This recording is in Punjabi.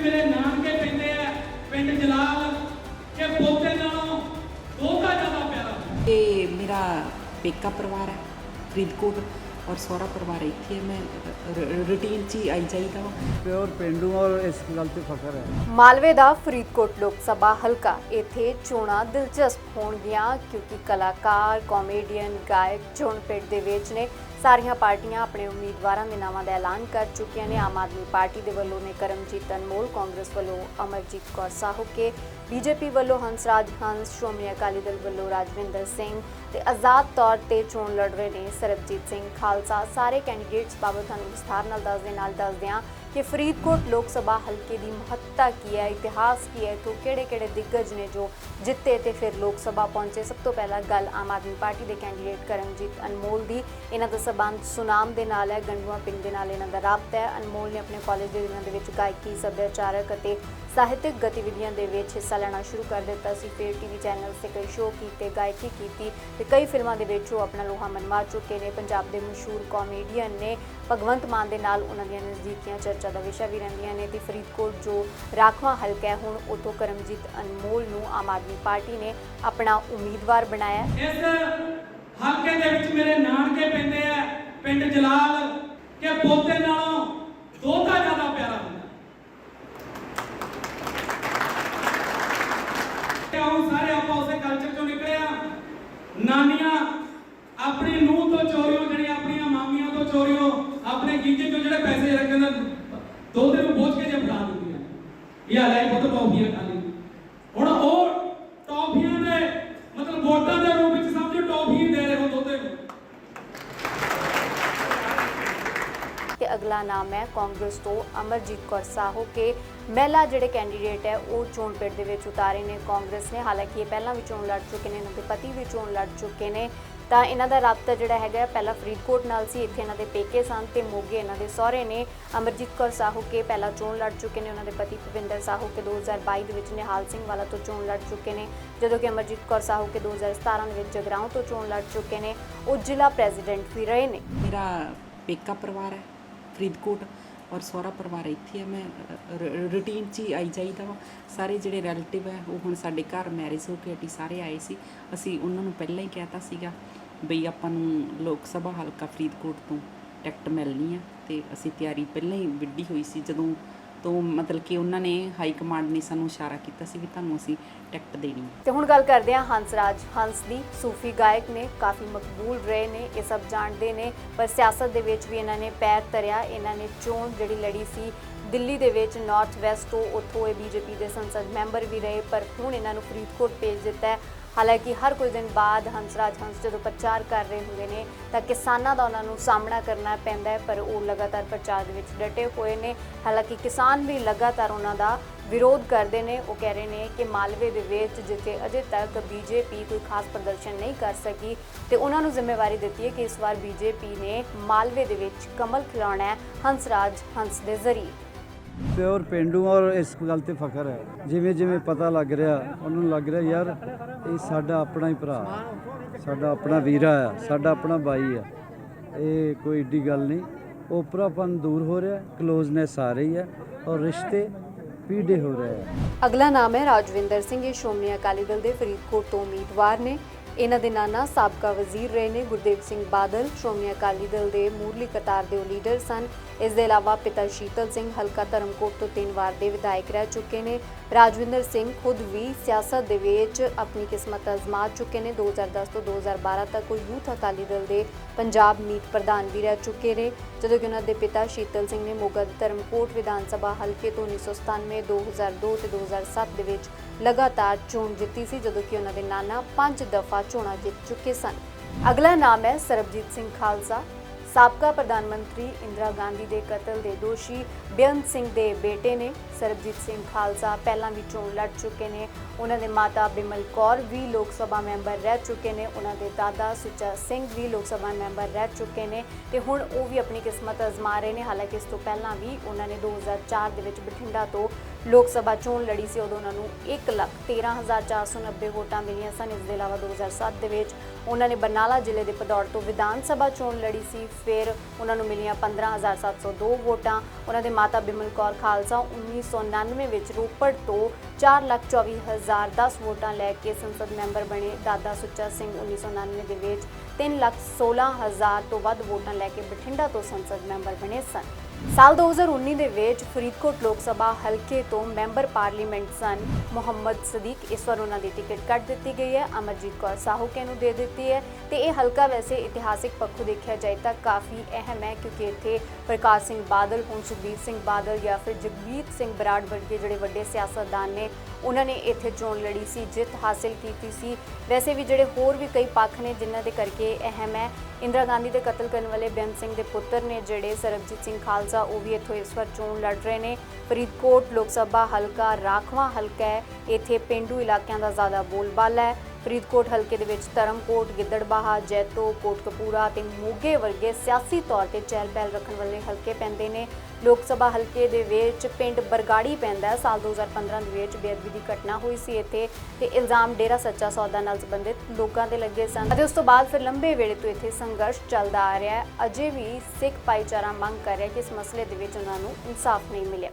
ਮੇਰੇ ਨਾਨਕੇ ਪੈਂਦੇ ਆ, ਪਿੰਡ ਜਲਾਲ, ਕਿ ਪੋਤੇ ਨਾਲੋਂ ਦੋਤਾ ਜ਼ਿਆਦਾ ਪਿਆਰਾ। ਇਹ ਮੇਰਾ ਪੇਕਾ ਪਰਿਵਾਰ ਹੈ, ਫਰੀਦਕੋਟ। ਔਰ ਸਹੁਰਾ ਪਰਿਵਾਰ ਇੱਥੇ ਹੈ ਮੈਂ ਰੂਟੀਨ 'ਚ ਹੀ ਆਈ ਜਾਈਦਾ ਵਾ। ਪਿਓਰ ਪਿੰਡੂ ਔਰ ਇਸ ਗੱਲ ਤੇ ਫਖਰ ਹੈ। ਮਾਲਵੇ ਦਾ ਫਰੀਦਕੋਟ ਲੋਕ ਸਭਾ ਹਲਕਾ ਇੱਥੇ ਚੋਣਾਂ ਦਿਲਚਸਪ ਹੋਣਗੀਆਂ ਕਿਉਂਕਿ ਕਲਾਕਾਰ ਕਾਮੇਡੀਅਨ ਗਾਇਕ ਚੋਣ ਪਿੰਡ ਦੇ ਵਿੱਚ ਨੇ। ਸਾਰੀਆਂ ਪਾਰਟੀਆਂ ਆਪਣੇ ਉਮੀਦਵਾਰਾਂ ਦੇ ਨਾਵਾਂ ਦਾ ਐਲਾਨ ਕਰ ਚੁੱਕੀਆਂ ਨੇ। ਆਮ ਆਦਮੀ ਪਾਰਟੀ ਦੇ ਵੱਲੋਂ ਨੇ ਕਰਮਜੀਤ ਅਨਮੋਲ ਕਾਂਗਰਸ ਵੱਲੋਂ ਅਮਰਜੀਤ ਕੌਰ ਸਾਹੂਕੇ ਬੀਜੇਪੀ ਵੱਲੋਂ ਹੰਸਰਾਜ ਹੰਸ, ਸ਼੍ਰੋਮਣੀ ਅਕਾਲੀ ਦਲ ਵੱਲੋਂ ਰਾਜਵਿੰਦਰ ਸਿੰਘ ਤੇ ਆਜ਼ਾਦ ਤੌਰ ਤੇ ਚੋਣ ਲੜ ਰਹੇ ਨੇ ਸਰਬਜੀਤ ਸਿੰਘ ਖਾਲਸਾ। ਸਾਰੇ ਕੈਂਡੀਡੇਟਸ ਬਾਬਤ ਤੁਹਾਨੂੰ ਵਿਸਥਾਰ ਨਾਲ ਦੱਸਦੇ ਨਾਲ ਦੱਸਦਿਆਂ ਕਿ ਫਰੀਦਕੋਟ ਲੋਕ ਸਭਾ ਹਲਕੇ ਦੀ ਮਹੱਤਤਾ ਕੀ ਹੈ, ਇਤਿਹਾਸ ਕੀ ਹੈ ਤੋਂ ਕਿਹੜੇ-ਕਿਹੜੇ ਦਿੱਗਜ ਨੇ ਜੋ ਜਿੱਤੇ ਤੇ ਫਿਰ ਲੋਕ ਸਭਾ ਪਹੁੰਚੇ। ਸਭ ਤੋਂ ਪਹਿਲਾਂ ਗੱਲ ਆਮ ਆਦਮੀ ਪਾਰਟੀ ਦੇ ਕੈਂਡੀਡੇਟ ਕਰਮਜੀਤ ਅਨਮੋਲ ਦੀ। ਇਹਨਾਂ ਦਾ ਸਬੰਧ ਸੁਨਾਮ ਦੇ ਨਾਲ ਹੈ, ਗੰਡੂਆ ਪਿੰਡ ਦੇ ਨਾਲ ਇਹਨਾਂ ਦਾ ਰਾਬਤਾ ਹੈ। ਅਨਮੋਲ ਨੇ ਆਪਣੇ ਕਾਲਜ ਦੇ ਦਿਨਾਂ ਦੇ ਵਿੱਚ ਗਾਇਕੀ, ਸੱਭਿਆਚਾਰਕ ਅਤੇ ਸਾਹਿਤਕ ਗਤੀਵਿਧੀਆਂ ਦੇ ਵਿੱਚ ਹਿੱਸਾ ਲੈਣਾ ਸ਼ੁਰੂ ਕਰ ਦਿੱਤਾ ਸੀ। ਫਿਰ ਟੀਵੀ ਚੈਨਲਸ ਤੇ ਕਈ ਸ਼ੋਅ ਕੀਤੇ, ਗਾਇਕੀ ਕੀਤੀ ਤੇ ਕਈ ਫਿਲਮਾਂ ਦੇ ਵਿੱਚ ਉਹ ਆਪਣਾ ਲੋਹਾ ਮਨਵਾ ਚੁੱਕੇ ਨੇ। ਪੰਜਾਬ ਦੇ ਮਸ਼ਹੂਰ ਕਾਮੇਡੀਅਨ ਨੇ ਭਗਵੰਤ ਮਾਨ ਦੇ ਨਾਲ ਉਹਨਾਂ ਦੀਆਂ ਨਜ਼ਦੀਕੀਆਂ ਚਰਚਾ ਦਾ ਵਿਸ਼ਾ ਵੀ ਰਹਿੰਦੀਆਂ ਨੇ ਤੇ ਫਰੀਦਕੋਟ ਜੋ ਰਾਖਵਾਂ ਹਲਕਾ ਹੈ, ਹੁਣ ਉਤੋਂ ਕਰਮਜੀਤ ਅਨਮੋਲ ਨੂੰ ਆਮ ਆਦਮੀ ਪਾਰਟੀ ਨੇ ਆਪਣਾ ਉਮੀਦਵਾਰ ਬਣਾਇਆ। ਇਸ ਹਲਕੇ ਦੇ ਵਿੱਚ ਮੇਰੇ ਨਾਨਕੇ ਪੈਂਦੇ ਆ, ਪਿੰਡ ਜਲਾਲ, ਕਿ ਪੋਤੇ ਨਾਲੋਂ ਦੋਤਾ ਜ਼ਿਆਦਾ ਪਿਆਰਾ ਹੁੰਦਾ। ਕਿਉਂ ਸਾਰੇ ਆਪਾਂ ਉਸੇ ਕਲਚਰ ਚੋਂ ਨਿਕਲੇ ਆ। ਨਾਨੀਆਂ ਆਪਣੀ ਨੂੰਹ ਤੋਂ ਚੋਰੀਓ ਜਿਹੜੀਆਂ ਆਪਣੀਆਂ ਮਾਮੀਆਂ ਤੋਂ ਚੋਰੀਓ, ਆਪਣੇ ਗੀਜੇ ਤੋਂ ਜਿਹੜੇ ਪੈਸੇ ਰੱਖਦੇ ਨੇ ਦੋਤੇ ਨੂੰ ਬੋਝ ਕੇ ਜੇ ਫੜਾ ਦਿੰਦੀਆਂ। ਇਹ ਹਲਾਈ ਬਹੁਤ ਟੌਫੀਆਂ ਖਾ ਲਈ। ਹੁਣ ਉਹ ਟੌਫੀਆਂ ਦੇ ਮਤਲਬ ਵੋਟਾਂ ਦੇ ਰੂਪ ਵਿੱਚ ਸਮਝੋ ਟੌਫੀ ਦੇ ਰਹੇ ਹੋ ਦੋਤੇ ਨੂੰ। ਤੇ ਅਗਲਾ ਨਾਮ ਹੈ ਕਾਂਗਰਸ ਤੋਂ ਅਮਰਜੀਤ ਕੌਰ ਸਾਹੂ ਕੇ। ਮਹਿਲਾ ਜਿਹੜੇ ਕੈਂਡੀਡੇਟ ਹੈ, ਉਹ ਚੋਣ ਪਿੰਡ ਦੇ ਵਿੱਚ ਉਤਾਰੇ ਨੇ ਕਾਂਗਰਸ ਨੇ। ਹਾਲਾਂਕਿ ਇਹ ਪਹਿਲਾਂ ਵੀ ਚੋਣ ਲੜ ਚੁੱਕੇ ਨੇ, ਇਹਨਾਂ ਦੇ ਪਤੀ ਵੀ ਚੋਣ ਲੜ ਚੁੱਕੇ ਨੇ। ਤਾਂ ਇਹਨਾਂ ਦਾ ਰਾਬਤਾ ਜਿਹੜਾ ਹੈਗਾ ਪਹਿਲਾਂ ਫਰੀਦਕੋਟ ਨਾਲ ਸੀ, ਇੱਥੇ ਇਹਨਾਂ ਦੇ ਪੇਕੇ ਸਨ ਤੇ ਮੋਗੇ ਇਹਨਾਂ ਦੇ ਸਹੁਰੇ ਨੇ। ਅਮਰਜੀਤ ਕੌਰ ਸਾਹੂ ਕੇ ਪਹਿਲਾਂ ਚੋਣ ਲੜ ਚੁੱਕੇ ਨੇ, ਉਹਨਾਂ ਦੇ ਪਤੀ ਭੁਪਿੰਦਰ ਸਾਹੂ ਕੇ 2022 ਦੇ ਵਿੱਚ ਨਿਹਾਲ ਸਿੰਘ ਵਾਲਾ ਤੋਂ ਚੋਣ ਲੜ ਚੁੱਕੇ ਨੇ, ਜਦੋਂ ਕਿ ਅਮਰਜੀਤ ਕੌਰ ਸਾਹੂ ਕੇ 2017 ਦੇ ਵਿੱਚ ਜਗਰਾਉਂ ਤੋਂ ਚੋਣ ਲੜ ਚੁੱਕੇ ਨੇ, ਉਹ ਜ਼ਿਲ੍ਹਾ ਪ੍ਰੈਜ਼ੀਡੈਂਟ ਵੀ ਰਹੇ ਨੇ। ਮੇਰਾ ਪੇਕਾ ਪਰਿਵਾਰ ਹੈ, ਫਰੀਦਕੋਟ। ਔਰ ਸਹੁਰਾ ਪਰਿਵਾਰ ਇੱਥੇ ਹੈ ਮੈਂ ਰੂਟੀਨ 'ਚ ਹੀ ਆਈ ਜਾਈਦਾ ਵਾ। ਸਾਰੇ ਜਿਹੜੇ ਰਿਲੇਟਿਵ ਹੈ ਉਹ ਹੁਣ ਸਾਡੇ ਘਰ ਮੈਰਿਜ ਹੋ ਕੇ ਹਟੀ, ਸਾਰੇ ਆਏ ਸੀ। ਅਸੀਂ ਉਹਨਾਂ ਨੂੰ ਪਹਿਲਾਂ ਹੀ ਕਹਿਤਾ ਸੀਗਾ ਬਈ ਆਪਾਂ ਨੂੰ ਲੋਕ ਸਭਾ ਹਲਕਾ ਫਰੀਦਕੋਟ ਤੋਂ ਟਿਕਟ ਮਿਲਣੀ ਆ ਤੇ ਅਸੀਂ ਤਿਆਰੀ ਪਹਿਲਾਂ ਹੀ ਵਿੱਢੀ ਹੋਈ ਸੀ ਜਦੋਂ ਤੋਂ ਮਤਲਬ ਕਿ ਉਹਨਾਂ ਨੇ ਹਾਈ ਕਮਾਂਡ ਨੇ ਸਾਨੂੰ ਇਸ਼ਾਰਾ ਕੀਤਾ ਸੀ ਵੀ ਤੁਹਾਨੂੰ ਅਸੀਂ ਟਿਕਟ ਦੇਣੀ ਹੈ। ਤੇ ਹੁਣ ਗੱਲ ਕਰਦੇ ਹਾਂ ਹੰਸਰਾਜ ਹੰਸ ਦੀ। ਸੂਫੀ ਗਾਇਕ ਨੇ, ਕਾਫੀ ਮਕਬੂਲ ਰਹੇ ਨੇ, ਇਹ ਸਭ ਜਾਣਦੇ ਨੇ। ਪਰ ਸਿਆਸਤ ਦੇ ਵਿੱਚ ਵੀ ਇਹਨਾਂ ਨੇ ਪੈਰ ਧਰਿਆ, ਇਹਨਾਂ ਨੇ ਚੋਣ ਜਿਹੜੀ ਲੜੀ ਸੀ ਦਿੱਲੀ ਦੇ ਵਿੱਚ ਨਾਰਥ ਵੈਸਟ ਤੋਂ, ਉੱਥੋਂ ਇਹ ਬੀਜੇਪੀ ਦੇ ਸੰਸਦ ਮੈਂਬਰ ਵੀ ਰਹੇ, ਪਰ ਹੁਣ ਇਹਨਾਂ ਨੂੰ ਫਰੀਦਕੋਟ ਭੇਜ ਦਿੱਤਾ ਹੈ। ਹਾਲਾਂਕਿ ਹਰ ਕੁਝ ਦਿਨ ਬਾਅਦ ਹੰਸਰਾਜ ਹੰਸ ਜਦੋਂ ਪ੍ਰਚਾਰ ਕਰ ਰਹੇ ਹੁੰਦੇ ਨੇ, ਤਾਂ ਕਿਸਾਨਾਂ ਦਾ ਉਹਨਾਂ ਨੂੰ ਸਾਹਮਣਾ ਕਰਨਾ ਪੈਂਦਾ ਹੈ, ਪਰ ਉਹ ਲਗਾਤਾਰ ਪ੍ਰਚਾਰ ਦੇ ਵਿੱਚ ਡਟੇ ਹੋਏ ਨੇ। ਹਾਲਾਂਕਿ ਕਿਸਾਨ ਵੀ ਲਗਾਤਾਰ ਉਹਨਾਂ ਦਾ ਵਿਰੋਧ ਕਰਦੇ ਨੇ। ਉਹ ਕਹਿ ਰਹੇ ਨੇ ਕਿ ਮਾਲਵੇ ਦੇ ਵਿੱਚ ਜਿੱਥੇ ਅਜੇ ਤੱਕ ਬੀਜੇਪੀ ਕੋਈ ਖਾਸ ਪ੍ਰਦਰਸ਼ਨ ਨਹੀਂ ਕਰ ਸਕੀ ਤੇ ਉਹਨਾਂ ਨੂੰ ਜ਼ਿੰਮੇਵਾਰੀ ਦਿੱਤੀ ਹੈ ਕਿ ਇਸ ਵਾਰ ਬੀਜੇਪੀ ਨੇ ਮਾਲਵੇ ਦੇ ਵਿੱਚ ਕਮਲ ਖਿਲਾਉਣਾ ਹੈ ਹੰਸਰਾਜ ਹੰਸ ਦੇ ਜ਼ਰੀਏ। ਪਿਓਰ ਪਿੰਡੂ ਔਰ ਇਸ ਗੱਲ ਤੇ ਫਖਰ ਹੈ। ਜਿਵੇਂ ਜਿਵੇਂ ਪਤਾ ਲੱਗ ਰਿਹਾ, ਉਹਨਾਂ ਲੱਗ ਰਿਹਾ, ਯਾਰ ਇਹ ਸਾਡਾ ਆਪਣਾ ਹੀ ਭਰਾ ਸਾਡਾ ਆਪਣਾ ਵੀਰਾ ਆ ਸਾਡਾ ਆਪਣਾ ਬਾਈ ਆ ਇਹ ਕੋਈ ਏਡੀ ਗੱਲ ਨਹੀਂ। ਓਪਰਾਪਨ ਦੂਰ ਹੋ ਰਿਹਾ ਕਲੋਜ਼ਨੈਸ ਆ ਰਹੀ ਹੈ ਔਰ ਰਿਸ਼ਤੇ ਪੀੜੇ ਹੋ ਰਹੇ ਆ ਅਗਲਾ ਨਾਮ ਹੈ ਰਾਜਵਿੰਦਰ ਸਿੰਘ। ਇਹ ਸ਼੍ਰੋਮਣੀ ਅਕਾਲੀ ਦਲ ਦੇ ਫਰੀਦਕੋਟ ਤੋਂ ਉਮੀਦਵਾਰ ਨੇ। ਇਹਨਾਂ ਦੇ ਨਾਨਾ ਸਾਬਕਾ ਵਜ਼ੀਰ ਰਹੇ ਨੇ ਗੁਰਦੇਵ ਸਿੰਘ ਬਾਦਲ, ਸ਼੍ਰੋਮਣੀ ਅਕਾਲੀ ਦਲ ਦੇ ਮੂਰਲੀ ਕਤਾਰ ਦੇ ਉਹ ਲੀਡਰ ਸਨ। ਇਸ ਦੇ ਇਲਾਵਾ ਪਿਤਾ ਸ਼ੀਤਲ ਸਿੰਘ ਹਲਕਾ ਧਰਮਕੋਟ ਤੋਂ ਤਿੰਨ ਵਾਰ ਦੇ ਵਿਧਾਇਕ ਰਹਿ ਚੁੱਕੇ ਨੇ। ਰਾਜਵਿੰਦਰ ਸਿੰਘ ਖੁਦ ਵੀ ਸਿਆਸਤ ਦੇ ਵਿੱਚ ਆਪਣੀ ਕਿਸਮਤ ਅਜ਼ਮਾ ਚੁੱਕੇ ਨੇ। 2010 ਤੋਂ 2012 ਤੱਕ ਉਹ ਯੂਥ ਅਕਾਲੀ ਦਲ ਦੇ ਪੰਜਾਬ ਮੀਤ ਪ੍ਰਧਾਨ ਵੀ ਰਹਿ ਚੁੱਕੇ ਨੇ। ਜਦੋਂ ਕਿ ਉਹਨਾਂ ਦੇ ਪਿਤਾ ਸ਼ੀਤਲ ਸਿੰਘ ਨੇ ਮੋਗਾ ਦੇ ਧਰਮਕੋਟ ਵਿਧਾਨ ਸਭਾ ਹਲਕੇ ਤੋਂ 1997 2002 ਤੇ 2007 ਦੇ ਵਿੱਚ ਲਗਾਤਾਰ ਚੋਣ ਜਿੱਤੀ ਸੀ, ਜਦੋਂ ਕਿ ਉਹਨਾਂ ਦੇ ਨਾਨਾ ਪੰਜ ਦਫਾ ਚੋਣਾਂ ਜਿੱਤ ਚੁੱਕੇ ਸਨ। ਅਗਲਾ ਨਾਮ ਹੈ ਸਰਬਜੀਤ ਸਿੰਘ ਖਾਲਸਾ। ਸਾਬਕਾ ਪ੍ਰਧਾਨ ਮੰਤਰੀ ਇੰਦਰਾ ਗਾਂਧੀ ਦੇ ਕਤਲ ਦੇ ਦੋਸ਼ੀ ਬੇਅੰਤ ਸਿੰਘ ਦੇ ਬੇਟੇ ਨੇ ਸਰਬਜੀਤ ਸਿੰਘ ਖਾਲਸਾ ਪਹਿਲਾਂ ਵੀ ਚੋਣ ਲੜ ਚੁੱਕੇ ਨੇ। ਉਹਨਾਂ ਦੇ ਮਾਤਾ ਬਿਮਲ ਕੌਰ ਵੀ ਲੋਕ ਸਭਾ ਮੈਂਬਰ ਰਹਿ ਚੁੱਕੇ ਨੇ। ਉਹਨਾਂ ਦੇ ਦਾਦਾ ਸੁੱਚਾ ਸਿੰਘ ਵੀ ਲੋਕ ਸਭਾ ਮੈਂਬਰ ਰਹਿ ਚੁੱਕੇ ਨੇ ਤੇ ਹੁਣ ਉਹ ਵੀ ਆਪਣੀ ਕਿਸਮਤ ਅਜ਼ਮਾ ਰਹੇ ਨੇ। ਹਾਲਾਂਕਿ ਇਸ ਤੋਂ ਪਹਿਲਾਂ ਵੀ ਉਹਨਾਂ ਨੇ 2004 ਦੇ ਵਿੱਚ ਬਠਿੰਡਾ ਤੋਂ ਲੋਕ ਸਭਾ ਚੋਣ ਲੜੀ ਸੀ। ਉਦੋਂ ਉਹਨਾਂ ਨੂੰ 113490 ਵੋਟਾਂ ਮਿਲੀਆਂ ਸਨ। ਇਸ ਦੇ ਇਲਾਵਾ 2007 ਦੇ ਵਿੱਚ ਉਹਨਾਂ ਨੇ ਬਰਨਾਲਾ ਜ਼ਿਲ੍ਹੇ ਦੇ ਪਦੌੜ ਤੋਂ ਵਿਧਾਨ ਸਭਾ ਚੋਣ ਲੜੀ ਸੀ। ਫਿਰ ਉਹਨਾਂ ਨੂੰ ਮਿਲੀਆਂ 15702 ਵੋਟਾਂ। ਉਹਨਾਂ ਦੇ ਮਾਤਾ ਬਿਮਲ ਕੌਰ ਖਾਲਸਾ 1999 ਵਿੱਚ ਰੋਪੜ ਤੋਂ 424010 ਵੋਟਾਂ ਲੈ ਕੇ ਸੰਸਦ ਮੈਂਬਰ ਬਣੇ। ਦਾਦਾ ਸੁੱਚਾ ਸਿੰਘ 1999 ਦੇ ਵਿੱਚ 316000 ਤੋਂ ਵੱਧ ਵੋਟਾਂ ਲੈ ਕੇ ਬਠਿੰਡਾ ਤੋਂ ਸੰਸਦ ਮੈਂਬਰ ਬਣੇ ਸਨ। ਸਾਲ 2019 ਦੇ ਵਿੱਚ ਫਰੀਦਕੋਟ ਲੋਕ ਸਭਾ ਹਲਕੇ ਤੋਂ ਮੈਂਬਰ ਪਾਰਲੀਮੈਂਟ ਸਨ। ਮੁਹੰਮਦ ਸਦੀਕ ਇਸ ਵਾਰ ਉਹਨਾਂ ਦੀ ਟਿਕਟ ਕੱਟ ਦਿੱਤੀ ਗਈ ਹੈ। ਅਮਰਜੀਤ ਕੌਰ ਸਾਹੂਕੇ ਨੂੰ ਦੇ ਦਿੱਤੀ ਹੈ? ਤੇ ਇਹ ਹਲਕਾ ਵੈਸੇ ਇਤਿਹਾਸਿਕ ਪੱਖੋਂ ਦੇਖਿਆ ਜਾਏ ਤਾਂ ਕਾਫੀ ਅਹਿਮ ਹੈ ਕਿਉਂਕਿ ਇੱਥੇ ਪ੍ਰਕਾਸ਼ ਸਿੰਘ ਬਾਦਲ ਹੁਣ ਸੁਖਬੀਰ ਸਿੰਘ ਬਾਦਲ ਜਾਂ ਫਿਰ ਜਗਮੀਤ ਸਿੰਘ ਬਰਾੜ ਵਰਗੇ ਜਿਹੜੇ ਵੱਡੇ ਸਿਆਸਤਦਾਨ ਨੇ ਉਹਨਾਂ ਨੇ ਇੱਥੇ ਚੋਣ ਲੜੀ ਸੀ, ਜਿੱਤ ਹਾਸਿਲ ਕੀਤੀ ਸੀ। ਵੈਸੇ ਵੀ ਜਿਹੜੇ ਹੋਰ ਵੀ ਕਈ ਪੱਖ ਨੇ ਜਿਨ੍ਹਾਂ ਦੇ ਕਰਕੇ ਅਹਿਮ ਹੈ, ਇੰਦਰਾ ਗਾਂਧੀ ਦੇ ਕਤਲ ਕਰਨ ਵਾਲੇ ਬੇਅੰਤ ਸਿੰਘ ਦੇ ਪੁੱਤਰ ਨੇ ਜਿਹੜੇ ਸਰਬਜੀਤ ਸਿੰਘ ਖਾਲਸਾ, ਉਹ ਵੀ ਇੱਥੋਂ ਇਸ ਵਾਰ ਚੋਣ ਲੜ ਰਹੇ ਨੇ। ਫਰੀਦਕੋਟ ਲੋਕ ਸਭਾ ਹਲਕਾ ਰਾਖਵਾਂ ਹਲਕਾ ਹੈ, ਇੱਥੇ ਪਿੰਡੂ ਇਲਾਕਿਆਂ ਦਾ ਜ਼ਿਆਦਾ ਬੋਲਬਾਲਾ ਹੈ। ਫਰੀਦਕੋਟ ਹਲਕੇ ਦੇ ਵਿੱਚ ਧਰਮਕੋਟ, ਗਿੱਦੜਬਾਹਾ, ਜੈਤੋ, ਕੋਟਕਪੂਰਾ ਤੇ ਮੋਗੇ ਵਰਗੇ ਸਿਆਸੀ ਤੌਰ ਤੇ ਚਹਿਲ ਪਹਿਲ ਰੱਖਣ ਵਾਲੇ ਹਲਕੇ ਪੈਂਦੇ ਨੇ। ਲੋਕ ਸਭਾ ਹਲਕੇ ਦੇ ਵਿੱਚ ਪਿੰਡ ਬਰਗਾੜੀ ਪੈਂਦਾ ਹੈ। ਸਾਲ 2015 ਦੇ ਵਿੱਚ ਬੇਅਦਬੀ ਦੀ ਘਟਨਾ ਹੋਈ ਸੀ ਇੱਥੇ ਤੇ ਇਲਜ਼ਾਮ ਡੇਰਾ ਸੱਚਾ ਸੌਦਾ ਨਾਲ ਸੰਬੰਧਿਤ ਲੋਕਾਂ ਤੇ ਲੱਗੇ ਸਨ। ਅਤੇ ਉਸ ਤੋਂ ਬਾਅਦ ਫਿਰ ਲੰਬੇ ਵੇਲੇ ਤੋਂ ਇੱਥੇ ਸੰਘਰਸ਼ ਚੱਲਦਾ ਆ ਰਿਹਾ ਹੈ। ਅਜੇ ਵੀ ਸਿੱਖ ਭਾਈਚਾਰਾ ਮੰਗ ਕਰ ਰਿਹਾ ਕਿ ਇਸ ਮਸਲੇ ਦੇ ਵਿੱਚ ਉਹਨਾਂ ਨੂੰ ਇਨਸਾਫ ਨਹੀਂ ਮਿਲਿਆ।